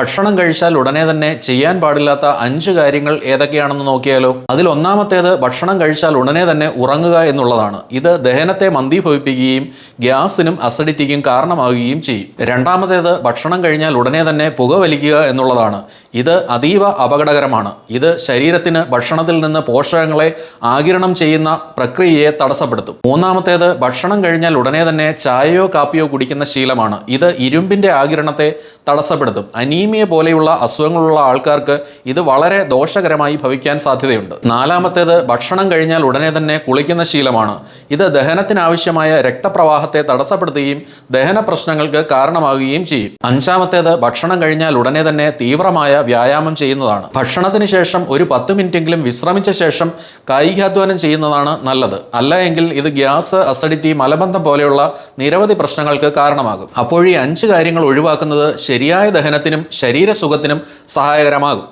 ഭക്ഷണം കഴിച്ചാൽ ഉടനെ തന്നെ ചെയ്യാൻ പാടില്ലാത്ത അഞ്ച് കാര്യങ്ങൾ ഏതൊക്കെയാണെന്ന് നോക്കിയാലോ? അതിൽ ഒന്നാമത്തേത് ഭക്ഷണം കഴിച്ചാൽ ഉടനെ തന്നെ ഉറങ്ങുക എന്നുള്ളതാണ്. ഇത് ദഹനത്തെ മന്ദീഭവിപ്പിക്കുകയും ഗ്യാസിനും അസിഡിറ്റിക്കും കാരണമാകുകയും ചെയ്യും. രണ്ടാമത്തേത് ഭക്ഷണം കഴിഞ്ഞാൽ ഉടനെ തന്നെ പുകവലിക്കുക എന്നുള്ളതാണ്. ഇത് അതീവ അപകടകരമാണ്. ഇത് ശരീരത്തിന് ഭക്ഷണത്തിൽ നിന്ന് പോഷകങ്ങളെ ആകിരണം ചെയ്യുന്ന പ്രക്രിയയെ തടസ്സപ്പെടുത്തും. മൂന്നാമത്തേത് ഭക്ഷണം കഴിഞ്ഞാൽ ഉടനെ തന്നെ ചായയോ കാപ്പിയോ കുടിക്കുന്ന ശീലമാണ്. ഇത് ഇരുമ്പിന്റെ ആകിരണത്തെ തടസ്സപ്പെടുത്തും. അനീമിയ പോലെയുള്ള അസുഖങ്ങളുള്ള ആൾക്കാർക്ക് ഇത് വളരെ ദോഷകരമായി ഭവിക്കാൻ സാധ്യതയുണ്ട്. നാലാമത്തേത് ഭക്ഷണം കഴിഞ്ഞാൽ ഉടനെ തന്നെ കുളിക്കുന്ന ശീലമാണ്. ഇത് ദഹനത്തിനാവശ്യമായ രക്തപ്രവാഹത്തെ തടസ്സപ്പെടുത്തുകയും ദഹന പ്രശ്നങ്ങൾക്ക് കാരണമാവുകയും ചെയ്യും. അഞ്ചാമത്തേത് ഭക്ഷണം കഴിഞ്ഞാൽ ഉടനെ തന്നെ തീവ്രമായ വ്യായാമം ചെയ്യുന്നതാണ്. ഭക്ഷണത്തിന് ശേഷം ഒരു പത്ത് മിനിറ്റെങ്കിലും വിശ്രമിച്ച ശേഷം കായികാധ്വാനം ചെയ്യുന്നതാണ് നല്ലത്. അല്ല എങ്കിൽ ഇത് ഗ്യാസ് അസിഡിറ്റി മലബന്ധം പോലെയുള്ള നിരവധി പ്രശ്നങ്ങൾക്ക് കാരണമാകും. അപ്പോൾ ഈ അഞ്ച് കാര്യങ്ങൾ ഒഴിവാക്കുന്നത് ശരിയായ ദഹനത്തിനും ശരീരസുഖത്തിനും സഹായകരമാകും.